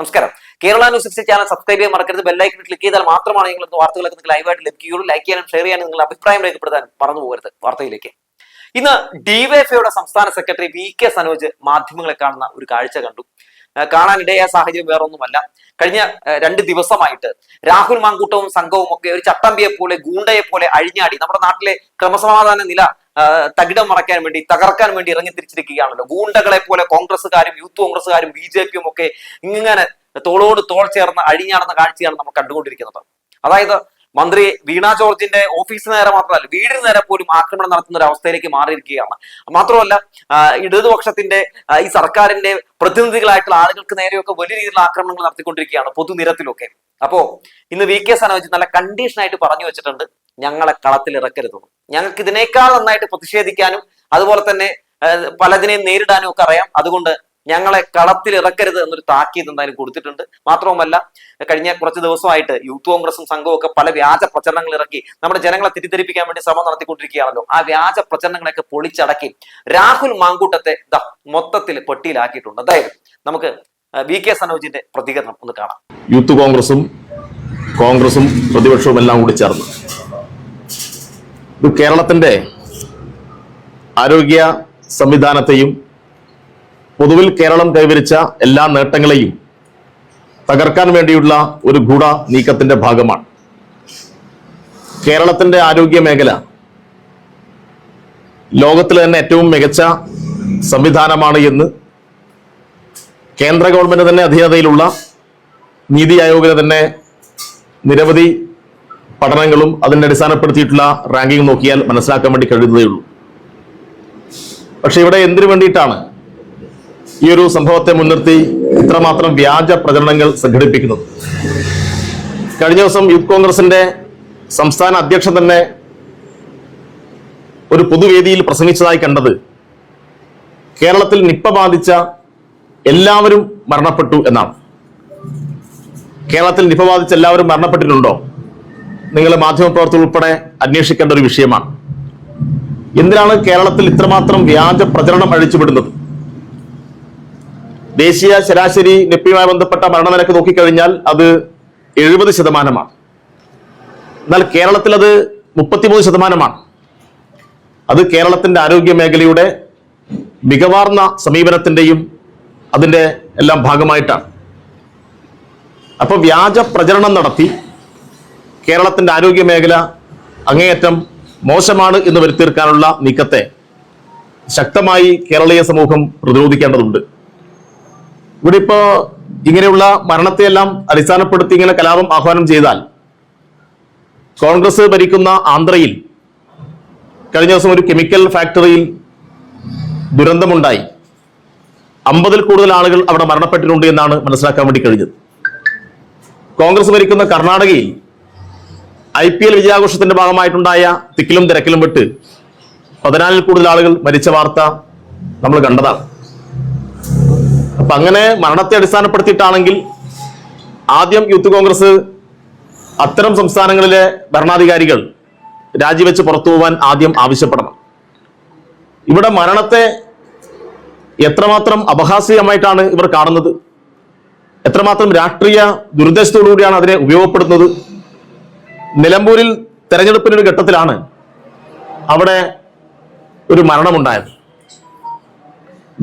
നമസ്കാരം. Kerala news sixty channel subscribe ചെയ്യാൻ മറക്കരുത്. ബെല്ലൈക്കൺ ക്ലിക്ക് ചെയ്താൽ മാത്രമാണ് നിങ്ങൾ വാർത്തകളൊക്കെ നിങ്ങൾക്ക് ലൈവായിട്ട് ലഭിക്കുകയുള്ളൂ. ലൈക്ക് ചെയ്യാനും ഷെയർ ചെയ്യാനും നിങ്ങളുടെ അഭിപ്രായം രേഖപ്പെടുത്താൻ മറന്നു പോകരുത് വാർത്തയിലേക്ക്. ഇന്ന് ഡിവൈഎഫ്ഐയുടെ സംസ്ഥാന സെക്രട്ടറി വി കെ സനോജ് മാധ്യമങ്ങളെ കാണുന്ന ഒരു കാഴ്ച കണ്ടു. കാണാനിടയായ സാഹചര്യം വേറൊന്നുമല്ല. കഴിഞ്ഞ രണ്ട് ദിവസമായിട്ട് രാഹുൽ മാങ്കൂട്ടവും സംഘവും ഒക്കെ ഒരു ചട്ടമ്പിയെ പോലെ ഗൂണ്ടയെ പോലെ അഴിഞ്ഞാടി നമ്മുടെ നാട്ടിലെ ക്രമസമാധാന നില തകിടം മറയ്ക്കാൻ വേണ്ടി തകർക്കാൻ വേണ്ടി ഇറങ്ങി തിരിച്ചിരിക്കുകയാണല്ലോ. ഗൂണ്ടകളെ പോലെ കോൺഗ്രസ്സുകാരും യൂത്ത് കോൺഗ്രസ്സുകാരും ബി ജെ പിയും ഒക്കെ ഇങ്ങനെ തോളോട് തോൾ ചേർന്ന് അഴിഞ്ഞാടുന്ന കാഴ്ചയാണ് നമ്മൾ കണ്ടുകൊണ്ടിരിക്കുന്നത്. അതായത് മന്ത്രി വീണ ജോർജിന്റെ ഓഫീസിന് നേരെ മാത്രമല്ല വീടിന് നേരെ പോലും ആക്രമണം നടത്തുന്ന ഒരു അവസ്ഥയിലേക്ക് മാറിയിരിക്കുകയാണ്. മാത്രമല്ല ഇടതുപക്ഷത്തിന്റെ ഈ സർക്കാരിന്റെ പ്രതിനിധികളായിട്ടുള്ള ആളുകൾക്ക് നേരെയൊക്കെ വലിയ രീതിയിലുള്ള ആക്രമണങ്ങൾ നടത്തിക്കൊണ്ടിരിക്കുകയാണ് പൊതുനിരത്തിലൊക്കെ. അപ്പോ ഇന്ന് വി കെ സനോജ് നല്ല കണ്ടീഷൻ ആയിട്ട് പറഞ്ഞു വെച്ചിട്ടുണ്ട്. ഞങ്ങളെ കളത്തിൽ ഇറക്കരുതെന്ന് ഞങ്ങൾക്ക് ഇതിനേക്കാൾ നന്നായിട്ട് പ്രതിഷേധിക്കാനും അതുപോലെ തന്നെ പലതിനെയും നേരിടാനും ഒക്കെ അറിയാം. അതുകൊണ്ട് ഞങ്ങളെ കളത്തിൽ ഇറക്കരുത് എന്നൊരു താക്കീത് എന്തായാലും കൊടുത്തിട്ടുണ്ട്. മാത്രവുമല്ല കഴിഞ്ഞ കുറച്ച് ദിവസമായിട്ട് യൂത്ത് കോൺഗ്രസും സംഘവും ഒക്കെ പല വ്യാജ പ്രചരണങ്ങൾ ഇറക്കി നമ്മുടെ ജനങ്ങളെ തെറ്റിദ്ധരിപ്പിക്കാൻ വേണ്ടി ശ്രമം നടത്തിക്കൊണ്ടിരിക്കുകയാണല്ലോ. ആ വ്യാജ പ്രചരണങ്ങളൊക്കെ പൊളിച്ചടക്കി രാഹുൽ മാങ്കൂട്ടത്തെ ദ മൊത്തത്തിൽ പെട്ടിയിലാക്കിയിട്ടുണ്ട്. അതായത് നമുക്ക് വി കെ സനോജിന്റെ പ്രതികരണം ഒന്ന് കാണാം. യൂത്ത് കോൺഗ്രസും കോൺഗ്രസും പ്രതിപക്ഷവും എല്ലാം കൂടി ചേർന്ന്. ഇത് കേരളത്തിന്റെ ആരോഗ്യ സംവിധാനത്തെയും പൊതുവിൽ കേരളം കൈവരിച്ച എല്ലാ നേട്ടങ്ങളെയും തകർക്കാൻ വേണ്ടിയുള്ള ഒരു ഗൂഢ നീക്കത്തിന്റെ ഭാഗമാണ്. കേരളത്തിന്റെ ആരോഗ്യ മേഖല ലോകത്തിലെ തന്നെ ഏറ്റവും മികച്ച സംവിധാനമാണ് എന്ന് കേന്ദ്ര ഗവൺമെന്റ് തന്നെ അധീനതയിലുള്ള നീതി ആയോഗിന് തന്നെ നിരവധി പഠനങ്ങളും അതിനെ അടിസ്ഥാനപ്പെടുത്തിയിട്ടുള്ള റാങ്കിങ് നോക്കിയാൽ മനസ്സിലാക്കാൻ വേണ്ടി കഴിയുന്നതേ ഉള്ളൂ പക്ഷെ ഇവിടെ എന്തിനു വേണ്ടിയിട്ടാണ് ഈ ഒരു സംഭവത്തെ മുൻനിർത്തി ഇത്രമാത്രം വ്യാജ പ്രചരണങ്ങൾ സംഘടിപ്പിക്കുന്നത്? കഴിഞ്ഞ ദിവസം യൂത്ത് കോൺഗ്രസിന്റെ സംസ്ഥാന അധ്യക്ഷൻ തന്നെ ഒരു പൊതുവേദിയിൽ പ്രസംഗിച്ചതായി കണ്ടത് കേരളത്തിൽ നിപ്പ ബാധിച്ച എല്ലാവരും മരണപ്പെട്ടു എന്നാണ്. കേരളത്തിൽ നിപ്പ ബാധിച്ച എല്ലാവരും മരണപ്പെട്ടിട്ടുണ്ടോ? നിങ്ങൾ മാധ്യമപ്രവർത്തകർ ഉൾപ്പെടെ അന്വേഷിക്കേണ്ട ഒരു വിഷയമാണ്. എന്തിനാണ് കേരളത്തിൽ ഇത്രമാത്രം വ്യാജ പ്രചരണം അഴിച്ചുവിടുന്നത്? ദേശീയ ശരാശരി നെപ്പിയുമായി ബന്ധപ്പെട്ട മരണനിരക്ക് നോക്കിക്കഴിഞ്ഞാൽ അത് എഴുപത് ശതമാനമാണ്. എന്നാൽ കേരളത്തിൽ അത് മുപ്പത്തിമൂന്ന് ശതമാനമാണ്. അത് കേരളത്തിന്റെ ആരോഗ്യ മേഖലയുടെ മികവാർന്ന സമീപനത്തിന്റെയും അതിന്റെ എല്ലാം ഭാഗമായിട്ടാണ്. അപ്പൊ വ്യാജ പ്രചരണം നടത്തി കേരളത്തിന്റെ ആരോഗ്യ മേഖല അങ്ങേയറ്റം മോശമാണ് എന്ന് വരുത്തീർക്കാനുള്ള നീക്കത്തെ ശക്തമായി കേരളീയ സമൂഹം പ്രതിരോധിക്കേണ്ടതുണ്ട്. ഇവിടെ ഇപ്പോ ഇങ്ങനെയുള്ള മരണത്തെയെല്ലാം അടിസ്ഥാനപ്പെടുത്തി ഇങ്ങനെ കലാപം ആഹ്വാനം ചെയ്താൽ കോൺഗ്രസ് ഭരിക്കുന്ന ആന്ധ്രയിൽ കഴിഞ്ഞ ദിവസം ഒരു കെമിക്കൽ ഫാക്ടറിയിൽ ദുരന്തമുണ്ടായി. അമ്പതിൽ കൂടുതൽ ആളുകൾ അവിടെ മരണപ്പെട്ടിട്ടുണ്ട് എന്നാണ് മനസ്സിലാക്കാൻ വേണ്ടി കഴിഞ്ഞത്. കോൺഗ്രസ് ഭരിക്കുന്ന കർണാടകയിൽ ഐ പി എൽ വിജയാഘോഷത്തിന്റെ ഭാഗമായിട്ടുണ്ടായ തിക്കിലും തിരക്കിലും വിട്ട് പതിനാലിൽ കൂടുതൽ ആളുകൾ മരിച്ച വാർത്ത നമ്മൾ കണ്ടതാണ്. അപ്പൊ അങ്ങനെ മരണത്തെ അടിസ്ഥാനപ്പെടുത്തിയിട്ടാണെങ്കിൽ ആദ്യം യൂത്ത് കോൺഗ്രസ് അത്തരം സംസ്ഥാനങ്ങളിലെ ഭരണാധികാരികൾ രാജിവെച്ച് പുറത്തു പോകാൻ ആദ്യം ആവശ്യപ്പെടണം. ഇവിടെ മരണത്തെ എത്രമാത്രം അപഹാസ്യമായിട്ടാണ് ഇവർ കാണുന്നത്? എത്രമാത്രം രാഷ്ട്രീയ ദുരുദ്ദേശത്തോടുകൂടിയാണ് അതിനെ ഉപയോഗപ്പെടുത്തുന്നത്? നിലമ്പൂരിൽ തെരഞ്ഞെടുപ്പിന്റെ ഒരു ഘട്ടത്തിലാണ് അവിടെ ഒരു മരണമുണ്ടായത്.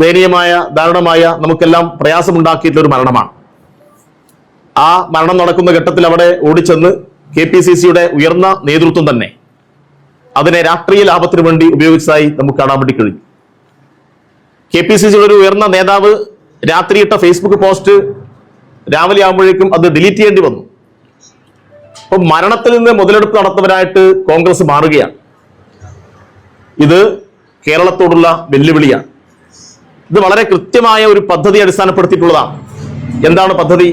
ദയനീയമായ ദാരുണമായ നമുക്കെല്ലാം പ്രയാസമുണ്ടാക്കിയിട്ടുള്ള ഒരു മരണമാണ്. ആ മരണം നടക്കുന്ന ഘട്ടത്തിൽ അവിടെ ഓടിച്ചെന്ന് കെ പി സി സിയുടെ ഉയർന്ന നേതൃത്വം തന്നെ അതിനെ രാഷ്ട്രീയ ലാഭത്തിന് വേണ്ടി ഉപയോഗിച്ചതായി നമുക്ക് കാണാൻ വേണ്ടി കഴിഞ്ഞു കെ പി സി സിയുടെ ഒരു ഉയർന്ന നേതാവ് രാത്രിയിട്ട ഫേസ്ബുക്ക് പോസ്റ്റ് രാവിലെ ആകുമ്പോഴേക്കും അത് ഡിലീറ്റ് ചെയ്യേണ്ടി വന്നു. അപ്പൊ മരണത്തിൽ നിന്ന് മുതലെടുപ്പ് നടത്തുന്നവരായിട്ട് കോൺഗ്രസ് മാറുകയാണ്. ഇത് കേരളത്തോടുള്ള വെല്ലുവിളിയാണ്. ഇത് വളരെ കൃത്യമായ ഒരു പദ്ധതി അടിസ്ഥാനപ്പെടുത്തിയിട്ടുള്ളതാണ്. എന്താണ് പദ്ധതി?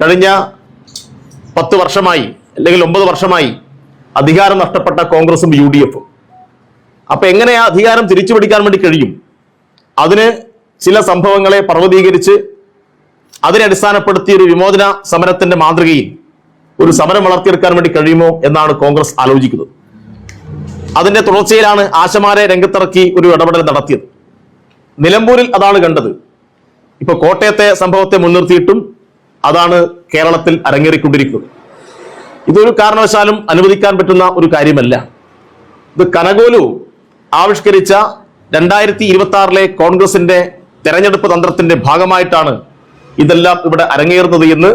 കഴിഞ്ഞ പത്ത് വർഷമായി അല്ലെങ്കിൽ ഒമ്പത് വർഷമായി അധികാരം നഷ്ടപ്പെട്ട കോൺഗ്രസും യു ഡി എഫും അപ്പൊ എങ്ങനെ ആ അധികാരം തിരിച്ചു പിടിക്കാൻ വേണ്ടി കഴിയും? അതിന് ചില സംഭവങ്ങളെ പർവതീകരിച്ച് അതിനെ അടിസ്ഥാനപ്പെടുത്തി ഒരു വിമോചന സമരത്തിന്റെ മാതൃകയിൽ ഒരു സമരം വളർത്തിയെടുക്കാൻ വേണ്ടി കഴിയുമോ എന്നാണ് കോൺഗ്രസ് ആലോചിക്കുന്നത്. അതിന്റെ തുടർച്ചയിലാണ് ആശമാരെ രംഗത്തിറക്കി ഒരു ഇടപെടൽ നടത്തിയത്. നിലമ്പൂരിൽ അതാണ് കണ്ടത്. ഇപ്പൊ കോട്ടയത്തെ സംഭവത്തെ മുൻനിർത്തിയിട്ടും അതാണ് കേരളത്തിൽ അരങ്ങേറിക്കൊണ്ടിരിക്കുന്നത്. ഇതൊരു കാരണവശാലും അനുവദിക്കാൻ പറ്റുന്ന ഒരു കാര്യമല്ല. ഇത് കനകോലു ആവിഷ്കരിച്ച രണ്ടായിരത്തി ഇരുപത്തി ആറിലെ കോൺഗ്രസിന്റെ തെരഞ്ഞെടുപ്പ് തന്ത്രത്തിന്റെ ഭാഗമായിട്ടാണ് ഇതെല്ലാം ഇവിടെ അരങ്ങേറുന്നത് എന്ന്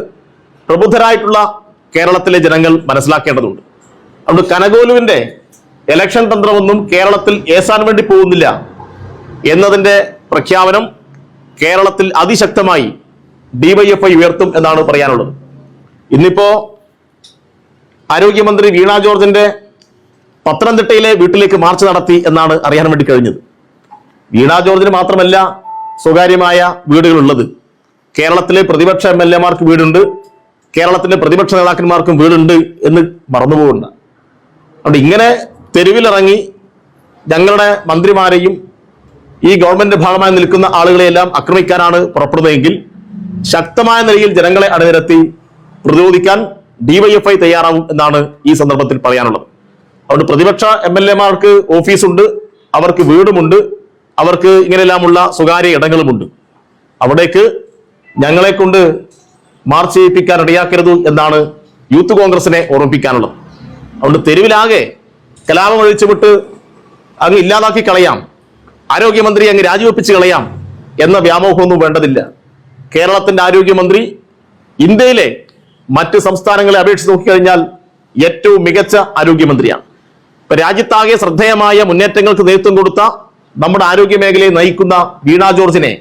പ്രബുദ്ധരായിട്ടുള്ള കേരളത്തിലെ ജനങ്ങൾ മനസ്സിലാക്കേണ്ടതുണ്ട്. അതുകൊണ്ട് കനകോലുവിന്റെ ഇലക്ഷൻ തന്ത്രമൊന്നും കേരളത്തിൽ ഏസാൻ വേണ്ടി പോകുന്നില്ല എന്നതിന്റെ പ്രഖ്യാപനം കേരളത്തിൽ അതിശക്തമായി ഡിവൈഎഫ്ഐ ഉയർത്തും എന്നാണ് പറയാനുള്ളത്. ഇന്നിപ്പോ ആരോഗ്യമന്ത്രി വീണ ജോർജിന്റെ പത്തനംതിട്ടയിലെ വീട്ടിലേക്ക് മാർച്ച് നടത്തി എന്നാണ് അറിയാൻ വേണ്ടി കഴിഞ്ഞത്. വീണ ജോർജിന് മാത്രമല്ല സ്വകാര്യമായ വീടുകളുള്ളത്. കേരളത്തിലെ പ്രതിപക്ഷ എം എൽ എമാർക്ക് വീടുണ്ട്. കേരളത്തിലെ പ്രതിപക്ഷ നേതാക്കന്മാർക്കും വീടുണ്ട് എന്ന് മറന്നുപോകുന്ന. അതുകൊണ്ട് ഇങ്ങനെ തെരുവിലിറങ്ങി ഞങ്ങളുടെ മന്ത്രിമാരെയും ഈ ഗവൺമെന്റിന്റെ ഭാഗമായി നിൽക്കുന്ന ആളുകളെയെല്ലാം ആക്രമിക്കാനാണ് പുറപ്പെടുന്നതെങ്കിൽ ശക്തമായ നിലയിൽ ജനങ്ങളെ അണിനിരത്തി പ്രതിരോധിക്കാൻ ഡിവൈഎഫ്ഐ തയ്യാറാവും എന്നാണ് ഈ സന്ദർഭത്തിൽ പറയാനുള്ളത്. അതുകൊണ്ട് പ്രതിപക്ഷ എം എൽ എമാർക്ക് ഓഫീസുണ്ട് അവർക്ക് വീടുമുണ്ട് അവർക്ക് ഇങ്ങനെയെല്ലാമുള്ള സ്വകാര്യ ഇടങ്ങളുമുണ്ട്. അവിടേക്ക് ഞങ്ങളെ കൊണ്ട് മാർച്ച് ചെയ്യിപ്പിക്കാൻ ഇടയാക്കരുത് എന്നാണ് യൂത്ത് കോൺഗ്രസിനെ ഓർമ്മിപ്പിക്കാനുള്ളത്. അതുകൊണ്ട് തെരുവിലാകെ കലാപം ഒഴിച്ചുവിട്ട് അങ്ങ് ഇല്ലാതാക്കി കളയാം. ആരോഗ്യമന്ത്രി അങ്ങ് രാജിവെപ്പിച്ച് കളയാം എന്ന വ്യാമോഹമൊന്നും വേണ്ടതില്ല. കേരളത്തിന്റെ ആരോഗ്യമന്ത്രി ഇന്ത്യയിലെ മറ്റ് സംസ്ഥാനങ്ങളെ അപേക്ഷിച്ച് നോക്കിക്കഴിഞ്ഞാൽ ഏറ്റവും മികച്ച ആരോഗ്യമന്ത്രിയാണ്. ഇപ്പൊ രാജ്യത്താകെ ശ്രദ്ധേയമായ മുന്നേറ്റങ്ങൾക്ക് നേതൃത്വം കൊടുത്ത നമ്മുടെ ആരോഗ്യ നയിക്കുന്ന വീണ ജോർജിനെ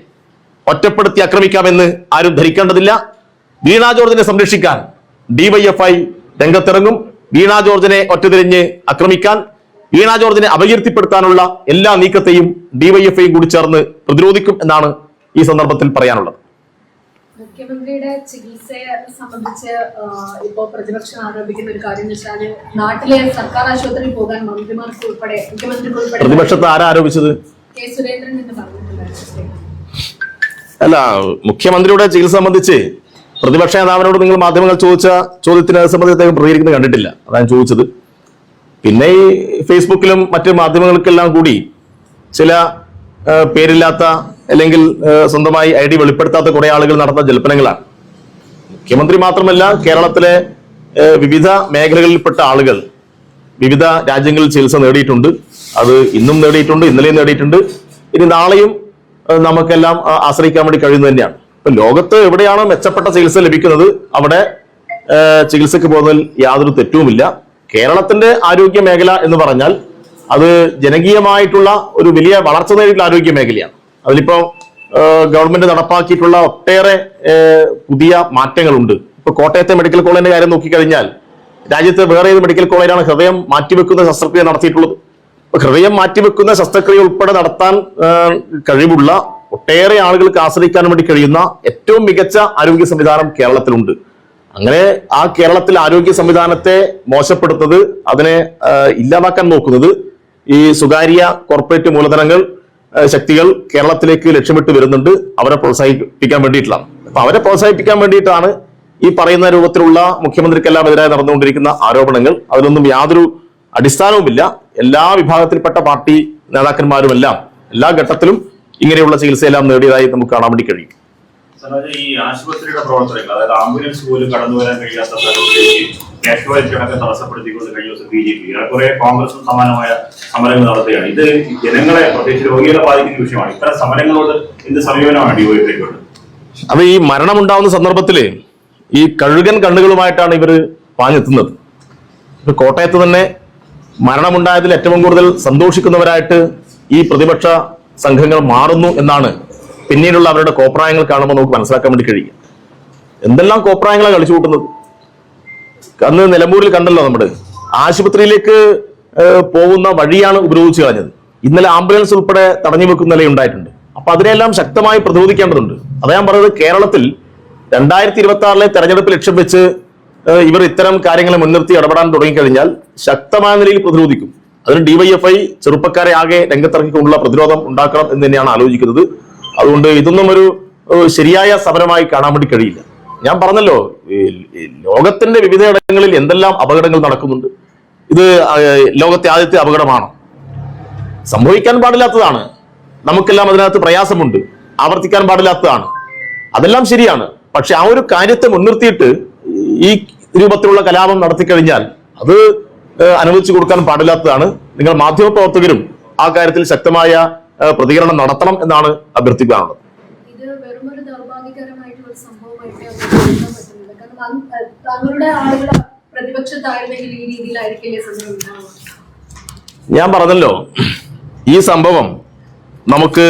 ഒറ്റപ്പെടുത്തി ആക്രമിക്കാമെന്ന് ആരും ധരിക്കേണ്ടതില്ല. വീണ ജോർജിനെ സംരക്ഷിക്കാൻ ഡിവൈഎഫ്ഐ രംഗത്തിറങ്ങും. വീണ ജോർജിനെ ഒറ്റതിരിഞ്ഞ് ആക്രമിക്കാൻ വീണ ജോർജിനെ അപകീർത്തിപ്പെടുത്താനുള്ള എല്ലാ നീക്കത്തെയും ഡിവൈഎഫ്ഐയും കൂടി ചേർന്ന് പ്രതിരോധിക്കും എന്നാണ് ഈ സന്ദർഭത്തിൽ പറയാനുള്ളത്. മുഖ്യമന്ത്രിയുടെ ചികിത്സയെ സംബന്ധിച്ച് ഇപ്പോൾ ഇപ്പോ പ്രതിപക്ഷം ആരോപിക്കുന്ന ഒരു കാര്യം എന്ന് വെച്ചാൽ നാട്ടിലെ സർക്കാർ ആശുപത്രി പോകാൻ മന്ത്രിമാർക്ക് ഉൾപ്പെടെ മുഖ്യമന്ത്രിക്ക് ഉൾപ്പെടെ പ്രതിപക്ഷത്ത് ആരാ ആരോപിച്ചത്? കെ സുരേന്ദ്രൻ എന്ന് പറഞ്ഞിട്ടുണ്ടായിരുന്നു അല്ല മുഖ്യമന്ത്രിയുടെ ചികിത്സ സംബന്ധിച്ച് പ്രതിപക്ഷ നേതാവിനോട് നിങ്ങൾ മാധ്യമങ്ങൾ ചോദിച്ച ചോദ്യത്തിന് സംബന്ധിച്ച് അദ്ദേഹം പ്രതികരിക്കുന്നത് കണ്ടിട്ടില്ല. അതാണ് ചോദിച്ചത്. പിന്നെ ഈ ഫേസ്ബുക്കിലും മറ്റ് മാധ്യമങ്ങൾക്കെല്ലാം കൂടി ചില പേരില്ലാത്ത അല്ലെങ്കിൽ സ്വന്തമായി ഐ ഡി വെളിപ്പെടുത്താത്ത കുറെ ആളുകൾ നടത്തുന്ന ജൽപ്പനങ്ങളാണ്. മുഖ്യമന്ത്രി മാത്രമല്ല കേരളത്തിലെ വിവിധ മേഖലകളിൽപ്പെട്ട ആളുകൾ വിവിധ രാജ്യങ്ങളിൽ ചികിത്സ നേടിയിട്ടുണ്ട്. അത് ഇന്നും നേടിയിട്ടുണ്ട് ഇന്നലെയും നേടിയിട്ടുണ്ട്. ഇനി നാളെയും നമുക്കെല്ലാം ആശ്രയിക്കാൻ വേണ്ടി കഴിയുന്നത് തന്നെയാണ്. ലോകത്ത് എവിടെയാണോ മെച്ചപ്പെട്ട ചികിത്സ ലഭിക്കുന്നത് അവിടെ ചികിത്സയ്ക്ക് പോകുന്നതിൽ യാതൊരു തെറ്റുമില്ല. കേരളത്തിന്റെ ആരോഗ്യ മേഖല എന്ന് പറഞ്ഞാൽ അത് ജനകീയമായിട്ടുള്ള ഒരു വലിയ വളർച്ച നേടിയിട്ടുള്ള ആരോഗ്യ മേഖലയാണ്. അതിലിപ്പോ ഗവൺമെന്റ് നടപ്പാക്കിയിട്ടുള്ള ഒട്ടേറെ പുതിയ മാറ്റങ്ങളുണ്ട്. ഇപ്പൊ കോട്ടയത്തെ മെഡിക്കൽ കോളേജിന്റെ കാര്യം നോക്കിക്കഴിഞ്ഞാൽ രാജ്യത്തെ വേറെ ഏത് മെഡിക്കൽ കോളേജാണ് ഹൃദയം മാറ്റിവെക്കുന്ന ശസ്ത്രക്രിയ നടത്തിയിട്ടുള്ളത്? ഹൃദയം മാറ്റിവെക്കുന്ന ശസ്ത്രക്രിയ ഉൾപ്പെടെ നടത്താൻ കഴിവുള്ള ഒട്ടേറെ ആളുകൾക്ക് ആശ്രയിക്കാൻ വേണ്ടി കഴിയുന്ന ഏറ്റവും മികച്ച ആരോഗ്യ സംവിധാനം കേരളത്തിലുണ്ട്. അങ്ങനെ ആ കേരളത്തിൽ ആരോഗ്യ സംവിധാനത്തെ മോശപ്പെടുത്തുന്നത് അതിനെ ഇല്ലാതാക്കാൻ നോക്കുന്നത് ഈ സ്വകാര്യ കോർപ്പറേറ്റ് മൂലധനങ്ങൾ ശക്തികൾ കേരളത്തിലേക്ക് ലക്ഷ്യമിട്ട് വരുന്നുണ്ട്. അവരെ പ്രോത്സാഹിപ്പിക്കാൻ വേണ്ടിയിട്ടുള്ളതാണ്. അപ്പൊ അവരെ പ്രോത്സാഹിപ്പിക്കാൻ വേണ്ടിയിട്ടാണ് ഈ പറയുന്ന രൂപത്തിലുള്ള മുഖ്യമന്ത്രിക്കെല്ലാം എതിരായി നടന്നുകൊണ്ടിരിക്കുന്ന ആരോപണങ്ങൾ. അതിലൊന്നും യാതൊരു അടിസ്ഥാനവുമില്ല. എല്ലാ വിഭാഗത്തിൽപ്പെട്ട പാർട്ടി നേതാക്കന്മാരുമെല്ലാം എല്ലാ ഘട്ടത്തിലും ഇങ്ങനെയുള്ള ചികിത്സയെല്ലാം നേടിയതായി നമുക്ക് കാണാൻ വേണ്ടി കഴിയും. ഈ ആശുപത്രിയുടെ പ്രവർത്തനങ്ങൾ അതായത് ആംബുലൻസ് പോലും കടന്നു വരാൻ കഴിയാത്ത സ്ഥലങ്ങളിലേക്ക് കാഷ്വാലിറ്റി അടക്കം തടസ്സപ്പെടുത്തിക്കൊണ്ട് കഴിഞ്ഞ ദിവസം ബി ജെ പി ഏറെക്കുറെ കോൺഗ്രസും സമാനമായ സമരങ്ങൾ നടത്തുകയാണ്. ഇത് ജനങ്ങളെ പ്രത്യേകിച്ച് രോഗികളെ ബാധിക്കുന്ന വിഷയമാണ്. ഇത്തരം സമരങ്ങളോട് എന്ത് സമീപനമാണ് ഡിവൈഎഫ്ഐക്കുള്ളത് അപ്പൊ ഈ മരണമുണ്ടാവുന്ന സന്ദർഭത്തിൽ ഈ കഴുകൻ കണ്ണുകളുമായിട്ടാണ് ഇവർ പാഞ്ഞെത്തുന്നത്. കോട്ടയത്ത് തന്നെ മരണമുണ്ടായതിൽ ഏറ്റവും കൂടുതൽ സന്തോഷിക്കുന്നവരായിട്ട് ഈ പ്രതിപക്ഷ സംഘങ്ങൾ മാറുന്നു എന്നാണ് പിന്നീടുള്ള അവരുടെ കോപ്രായങ്ങൾ കാണുമ്പോൾ നമുക്ക് മനസ്സിലാക്കാൻ വേണ്ടി കഴിയും. എന്തെല്ലാം കോപ്രായങ്ങളാണ് കളിച്ചു കൂട്ടുന്നത്? അന്ന് നിലമ്പൂരിൽ കണ്ടല്ലോ നമ്മുടെ ആശുപത്രിയിലേക്ക് പോകുന്ന വഴിയാണ് ഉപരോധിച്ചു കളഞ്ഞത്. ഇന്നലെ ആംബുലൻസ് ഉൾപ്പെടെ തടഞ്ഞു വെക്കുന്ന നില ഉണ്ടായിട്ടുണ്ട്. അപ്പൊ അതിനെല്ലാം ശക്തമായി പ്രതിരോധിക്കേണ്ടതുണ്ട്. അതാ ഞാൻ പറയുന്നത് കേരളത്തിൽ രണ്ടായിരത്തി ഇരുപത്തി ആറിലെ തെരഞ്ഞെടുപ്പ് ലക്ഷ്യം വെച്ച് ഇവർ ഇത്തരം കാര്യങ്ങളെ മുൻനിർത്തി ഇടപെടാൻ തുടങ്ങിക്കഴിഞ്ഞാൽ ശക്തമായ നിലയിൽ പ്രതിരോധിക്കും. അതിന് ഡിവൈഎഫ്ഐ ചെറുപ്പക്കാരെ ആകെ രംഗത്തിറക്കിക്കൊണ്ടുള്ള പ്രതിരോധം ഉണ്ടാക്കണം എന്ന് തന്നെയാണ് ആലോചിക്കുന്നത്. അതുകൊണ്ട് ഇതൊന്നും ഒരു ശരിയായ സമരമായി കാണാൻ വേണ്ടി കഴിയില്ല. ഞാൻ പറഞ്ഞല്ലോ ലോകത്തിന്റെ വിവിധ ഇടങ്ങളിൽ എന്തെല്ലാം അപകടങ്ങൾ നടക്കുന്നുണ്ട്. ഇത് ലോകത്തെ ആദ്യത്തെ അപകടമാണ്? സംഭവിക്കാൻ പാടില്ലാത്തതാണ്. നമുക്കെല്ലാം അതിനകത്ത് പ്രയാസമുണ്ട്. ആവർത്തിക്കാൻ പാടില്ലാത്തതാണ്. അതെല്ലാം ശരിയാണ്. പക്ഷെ ആ ഒരു കാര്യത്തെ മുൻനിർത്തിയിട്ട് ഈ രൂപത്തിലുള്ള കലാപം നടത്തിക്കഴിഞ്ഞാൽ അത് അനുവദിച്ചു കൊടുക്കാൻ പാടില്ലാത്തതാണ്. നിങ്ങൾ മാധ്യമപ്രവർത്തകരും ആ കാര്യത്തിൽ ശക്തമായ പ്രതികരണം നടത്തണം എന്നാണ് അഭ്യർത്ഥിക്കാനുള്ളത് ഞാൻ പറഞ്ഞല്ലോ ഈ സംഭവം നമുക്ക്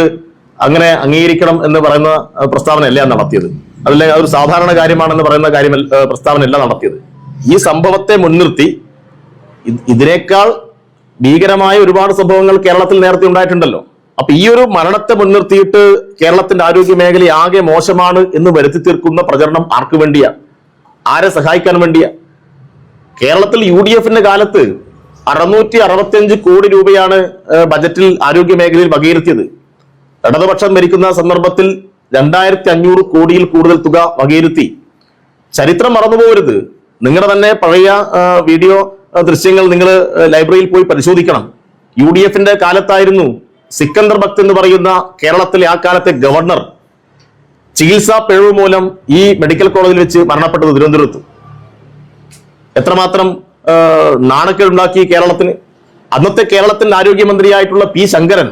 അങ്ങനെ അംഗീകരിക്കണം എന്ന് പറയുന്ന പ്രസ്താവനയല്ല നടത്തിയത്. അതല്ല അതൊരു സാധാരണ കാര്യമാണെന്ന് പറയുന്ന കാര്യം പ്രസ്താവനയല്ല നടത്തിയത്. ഈ സംഭവത്തെ മുൻനിർത്തി ഇതിനേക്കാൾ ഭീകരമായ ഒരുപാട് സംഭവങ്ങൾ കേരളത്തിൽ നേരത്തെ ഉണ്ടായിട്ടുണ്ടല്ലോ. അപ്പൊ ഈ ഒരു മരണത്തെ മുൻനിർത്തിയിട്ട് കേരളത്തിന്റെ ആരോഗ്യ മേഖല ആകെ മോശമാണ് എന്ന് വരുത്തി തീർക്കുന്ന പ്രചരണം ആർക്ക് വേണ്ടിയാ? ആരെ സഹായിക്കാൻ വേണ്ടിയാ? കേരളത്തിൽ യു ഡി എഫിന്റെ കാലത്ത് അറുന്നൂറ്റി അറുപത്തിയഞ്ച് കോടി രൂപയാണ് ബജറ്റിൽ ആരോഗ്യ മേഖലയിൽ വകയിരുത്തിയത്. ഇടതുപക്ഷം ഭരിക്കുന്ന സന്ദർഭത്തിൽ രണ്ടായിരത്തി അഞ്ഞൂറ് കോടിയിൽ കൂടുതൽ തുക വകയിരുത്തി. ചരിത്രം മറന്നുപോകരുത്. നിങ്ങളുടെ തന്നെ പഴയ വീഡിയോ ദൃശ്യങ്ങൾ നിങ്ങൾ ലൈബ്രറിയിൽ പോയി പരിശോധിക്കണം. യു ഡി എഫിന്റെ കാലത്തായിരുന്നു സിക്കന്ദർ ഭക്ത് എന്ന് പറയുന്ന കേരളത്തിലെ ആ കാലത്തെ ഗവർണർ ചികിത്സാ പിഴവ് മൂലം ഈ മെഡിക്കൽ കോളേജിൽ വെച്ച് മരണപ്പെട്ടത് തിരുവനന്തപുരത്ത്. എത്രമാത്രം നാണക്കേട് നാണക്കേടുണ്ടാക്കി കേരളത്തിന്. അന്നത്തെ കേരളത്തിന്റെ ആരോഗ്യമന്ത്രിയായിട്ടുള്ള പി ശങ്കരൻ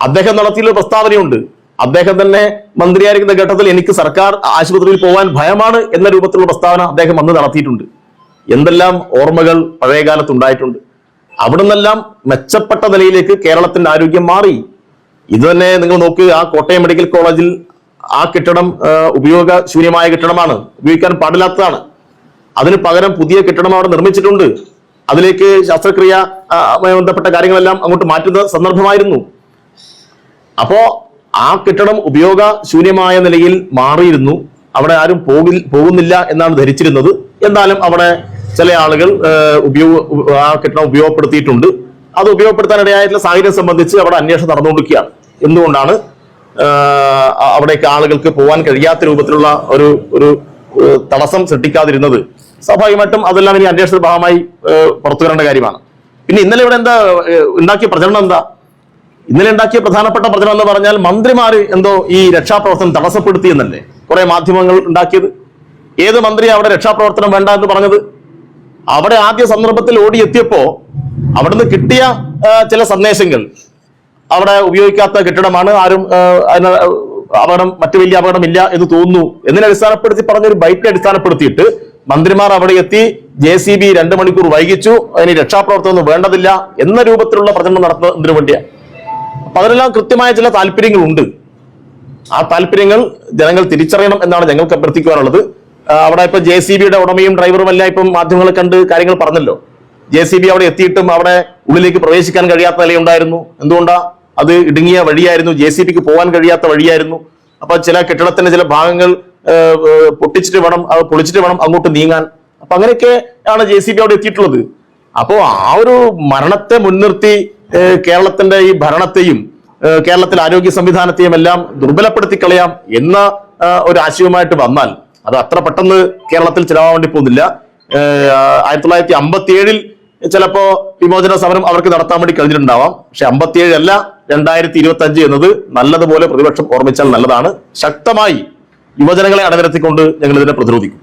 അദ്ദേഹം നടത്തിയൊരു പ്രസ്താവനയുണ്ട്. അദ്ദേഹം തന്നെ മന്ത്രിയായിരിക്കുന്ന ഘട്ടത്തിൽ എനിക്ക് സർക്കാർ ആശുപത്രിയിൽ പോകാൻ ഭയമാണ് എന്ന രൂപത്തിലുള്ള പ്രസ്താവന അദ്ദേഹം അന്ന് നടത്തിയിട്ടുണ്ട്. എന്തെല്ലാം ഓർമ്മകൾ പഴയകാലത്ത് ഉണ്ടായിട്ടുണ്ട് അവിടെ നിന്നെല്ലാം മെച്ചപ്പെട്ട നിലയിലേക്ക് കേരളത്തിന്റെ ആരോഗ്യം മാറി. ഇത് തന്നെ നിങ്ങൾ നോക്കുക ആ കോട്ടയം മെഡിക്കൽ കോളേജിൽ ആ കെട്ടിടം ഉപയോഗശൂന്യമായ കെട്ടിടമാണ് ഉപയോഗിക്കാൻ പാടില്ലാത്തതാണ്. അതിന് പകരം പുതിയ കെട്ടിടം അവിടെ നിർമ്മിച്ചിട്ടുണ്ട്. അതിലേക്ക് ശസ്ത്രക്രിയ ബന്ധപ്പെട്ട കാര്യങ്ങളെല്ലാം അങ്ങോട്ട് മാറ്റുന്ന സന്ദർഭമായിരുന്നു. അപ്പോ ആ കെട്ടിടം ഉപയോഗശൂന്യമായ നിലയിൽ മാറിയിരുന്നു. അവിടെ ആരും പോകിൽ പോകുന്നില്ല എന്നാണ് ധരിച്ചിരുന്നത്. എന്നാലും അവിടെ ചില ആളുകൾ ഉപയോഗ ആ കെട്ടിടം ഉപയോഗപ്പെടുത്തിയിട്ടുണ്ട്. അത് ഉപയോഗപ്പെടുത്താനിടയായിട്ടുള്ള സാഹചര്യം സംബന്ധിച്ച് അവിടെ അന്വേഷണം നടന്നുകൊണ്ടിരിക്കുകയാണ്. എന്തുകൊണ്ടാണ് അവിടേക്ക് ആളുകൾക്ക് പോകാൻ കഴിയാത്ത രൂപത്തിലുള്ള ഒരു ഒരു തടസ്സം സൃഷ്ടിക്കാതിരുന്നത്? സ്വാഭാവികമായിട്ടും അതെല്ലാം ഇനി അന്വേഷണ ഭാഗമായി പുറത്തു വരേണ്ട കാര്യമാണ്. പിന്നെ ഇന്നലെ ഇവിടെ എന്താ ഉണ്ടാക്കിയ പ്രചരണം എന്താ? ഇന്നലെ ഉണ്ടാക്കിയ പ്രധാനപ്പെട്ട പ്രചരണം എന്ന് പറഞ്ഞാൽ മന്ത്രിമാർ എന്തോ ഈ രക്ഷാപ്രവർത്തനം തടസ്സപ്പെടുത്തി എന്നല്ലേ കുറെ മാധ്യമങ്ങൾ ഉണ്ടാക്കിയത്? ഏത് മന്ത്രി അവിടെ രക്ഷാപ്രവർത്തനം വേണ്ട എന്ന് പറഞ്ഞത്? അവിടെ ആദ്യ സന്ദർഭത്തിൽ ഓടിയെത്തിയപ്പോ അവിടുന്ന് കിട്ടിയ ചില സന്ദേശങ്ങൾ. അവിടെ ഉപയോഗിക്കാത്ത കെട്ടിടമാണ് ആരും അതിന് അപകടം മറ്റു വലിയ അപകടമില്ല എന്ന് തോന്നുന്നു എന്നതിനെ അടിസ്ഥാനപ്പെടുത്തി പറഞ്ഞൊരു ബൈക്കിനെ അടിസ്ഥാനപ്പെടുത്തിയിട്ട് മന്ത്രിമാർ അവിടെ എത്തി ജെ സി ബി രണ്ടു മണിക്കൂർ വൈകിച്ചു അതിന് രക്ഷാപ്രവർത്തനം വേണ്ടതില്ല എന്ന രൂപത്തിലുള്ള പ്രചരണം നടത്തുന്നതിന് വേണ്ടിയാണ് അപ്പൊ അതിനെല്ലാം കൃത്യമായ ചില താല്പര്യങ്ങളുണ്ട്. ആ താല്പര്യങ്ങൾ ജനങ്ങൾ തിരിച്ചറിയണം എന്നാണ് ഞങ്ങൾക്ക് അഭ്യർത്ഥിക്കുവാനുള്ളത്. അവിടെ ഇപ്പൊ ജെ സി ബിയുടെ ഉടമയും ഡ്രൈവറും എല്ലാം ഇപ്പം മാധ്യമങ്ങളെ കണ്ട് കാര്യങ്ങൾ പറഞ്ഞല്ലോ. ജെ സി ബി അവിടെ എത്തിയിട്ടും അവിടെ ഉള്ളിലേക്ക് പ്രവേശിക്കാൻ കഴിയാത്ത നിലയുണ്ടായിരുന്നു. എന്തുകൊണ്ടാ? അത് ഇടുങ്ങിയ വഴിയായിരുന്നു. ജെ സി ബിക്ക് പോകാൻ കഴിയാത്ത വഴിയായിരുന്നു. അപ്പൊ ചില കെട്ടിടത്തിന്റെ ചില ഭാഗങ്ങൾ പൊട്ടിച്ചിട്ട് വേണം അത് പൊളിച്ചിട്ട് വേണം അങ്ങോട്ട് നീങ്ങാൻ. അപ്പൊ അങ്ങനെയൊക്കെ ആണ് ജെ സി ബി അവിടെ എത്തിയിട്ടുള്ളത്. അപ്പോ ആ ഒരു മരണത്തെ മുൻനിർത്തി കേരളത്തിന്റെ ഈ ഭരണത്തെയും കേരളത്തിലെ ആരോഗ്യ സംവിധാനത്തെയും എല്ലാം ദുർബലപ്പെടുത്തി കളയാം എന്ന ഒരു ആശയവുമായിട്ട് വന്നാൽ അത് അത്ര പെട്ടെന്ന് കേരളത്തിൽ ചിലവാൻ വേണ്ടി പോകുന്നില്ല. ആയിരത്തി തൊള്ളായിരത്തി അമ്പത്തി ഏഴിൽ ചിലപ്പോ വിമോചന സമരം അവർക്ക് നടത്താൻ വേണ്ടി കഴിഞ്ഞിട്ടുണ്ടാവാം. പക്ഷെ അമ്പത്തിയേഴ് അല്ല രണ്ടായിരത്തി ഇരുപത്തി അഞ്ച് എന്നത് നല്ലതുപോലെ പ്രതിപക്ഷം ഓർമ്മിച്ചാൽ നല്ലതാണ്. ശക്തമായി യുവജനങ്ങളെ അണിനിരത്തിക്കൊണ്ട് ഞങ്ങൾ ഇതിനെ പ്രതിരോധിക്കും.